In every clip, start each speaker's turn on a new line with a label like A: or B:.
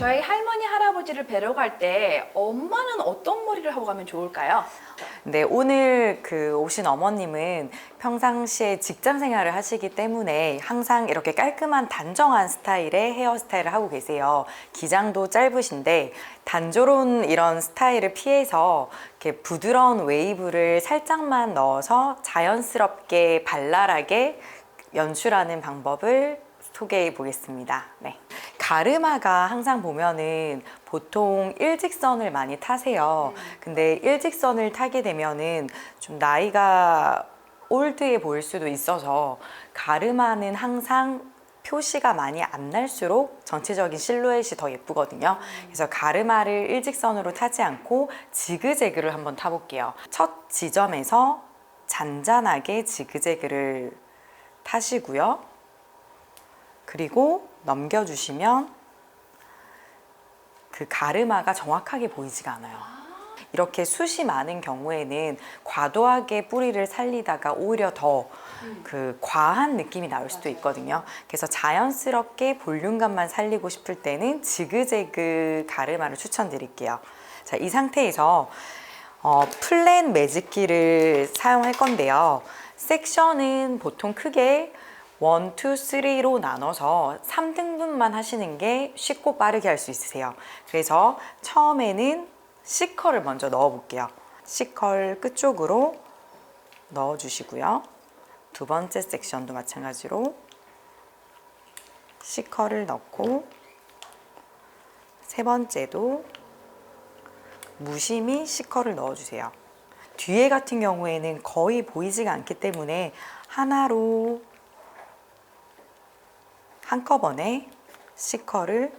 A: 저희 할머니 할아버지를 뵈러 갈 때 엄마는 어떤 머리를 하고 가면 좋을까요?
B: 네, 오늘 그 오신 어머님은 평상시에 직장 생활을 하시기 때문에 항상 이렇게 깔끔한 단정한 스타일의 헤어스타일을 하고 계세요. 기장도 짧으신데 단조로운 이런 스타일을 피해서 이렇게 부드러운 웨이브를 살짝만 넣어서 자연스럽게 발랄하게 연출하는 방법을 소개해 보겠습니다. 네. 가르마가 항상 보면은 보통 일직선을 많이 타세요. 근데 일직선을 타게 되면은 좀 나이가 올드해 보일 수도 있어서 가르마는 항상 표시가 많이 안 날수록 전체적인 실루엣이 더 예쁘거든요. 그래서 가르마를 일직선으로 타지 않고 지그재그를 한번 타볼게요. 첫 지점에서 잔잔하게 지그재그를 타시고요. 그리고 넘겨주시면 그 가르마가 정확하게 보이지가 않아요. 이렇게 숱이 많은 경우에는 과도하게 뿌리를 살리다가 오히려 더 그 과한 느낌이 나올 수도 있거든요. 그래서 자연스럽게 볼륨감만 살리고 싶을 때는 지그재그 가르마를 추천드릴게요. 자, 이 상태에서 어, 플랜 매직기를 사용할 건데요. 섹션은 보통 크게 1, 2, 3로 나눠서 3등분만 하시는 게 쉽고 빠르게 할 수 있으세요. 그래서 처음에는 C컬을 먼저 넣어 볼게요. C컬 끝쪽으로 넣어 주시고요. 두 번째 섹션도 마찬가지로 C컬을 넣고 세 번째도 무심히 C컬을 넣어 주세요. 뒤에 같은 경우에는 거의 보이지가 않기 때문에 하나로 한꺼번에 C컬을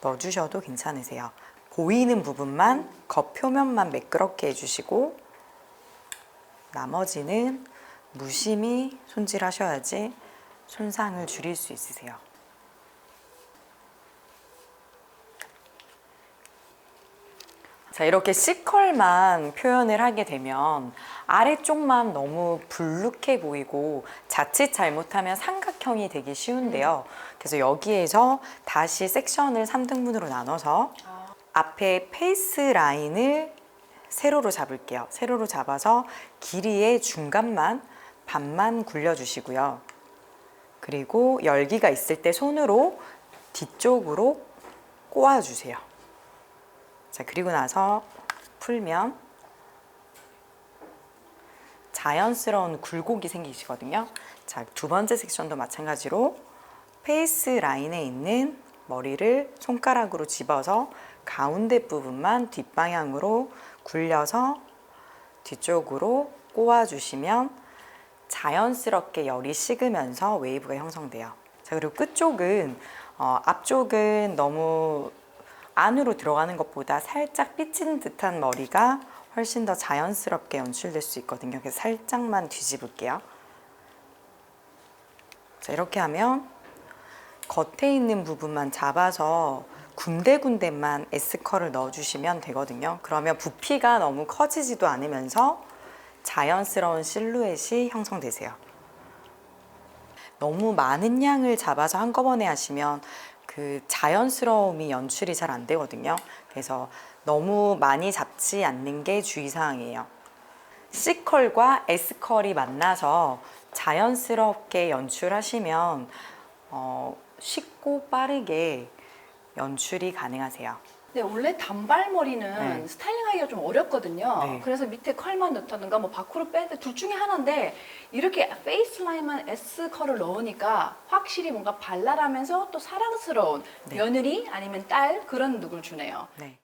B: 넣어주셔도 괜찮으세요. 보이는 부분만 겉 표면만 매끄럽게 해주시고 나머지는 무심히 손질하셔야지 손상을 줄일 수 있으세요. 자, 이렇게 C컬만 표현을 하게 되면 아래쪽만 너무 불룩해 보이고 자칫 잘못하면 삼각 형이 되기 쉬운데요. 그래서 여기에서 다시 섹션을 3등분으로 나눠서 앞에 페이스 라인을 세로로 잡을게요. 세로로 잡아서 길이의 중간만 반만 굴려주시고요. 그리고 열기가 있을 때 손으로 뒤쪽으로 꼬아주세요. 자, 그리고 나서 풀면 자연스러운 굴곡이 생기시거든요. 자, 두 번째 섹션도 마찬가지로 페이스 라인에 있는 머리를 손가락으로 집어서 가운데 부분만 뒷방향으로 굴려서 뒤쪽으로 꼬아주시면 자연스럽게 열이 식으면서 웨이브가 형성돼요. 자, 그리고 끝쪽은, 어, 앞쪽은 너무 안으로 들어가는 것보다 살짝 삐친 듯한 머리가 훨씬 더 자연스럽게 연출될 수 있거든요. 그래서 살짝만 뒤집을게요. 자, 이렇게 하면 겉에 있는 부분만 잡아서 군데군데만 S컬을 넣어주시면 되거든요. 그러면 부피가 너무 커지지도 않으면서 자연스러운 실루엣이 형성되세요. 너무 많은 양을 잡아서 한꺼번에 하시면 그 자연스러움이 연출이 잘 안 되거든요. 그래서 너무 많이 잡지 않는 게 주의사항이에요. C컬과 S컬이 만나서 자연스럽게 연출하시면 어, 쉽고 빠르게 연출이 가능하세요.
A: 네, 원래 단발머리는
B: 네.
A: 스타일링하기가 좀 어렵거든요.
B: 네.
A: 그래서 밑에 컬만 넣다든가 뭐 밖으로 빼든 둘 중에 하나인데 이렇게 페이스 라인만 S 컬을 넣으니까 확실히 뭔가 발랄하면서 또 사랑스러운
B: 네.
A: 며느리 아니면 딸 그런 룩을 주네요.
B: 네.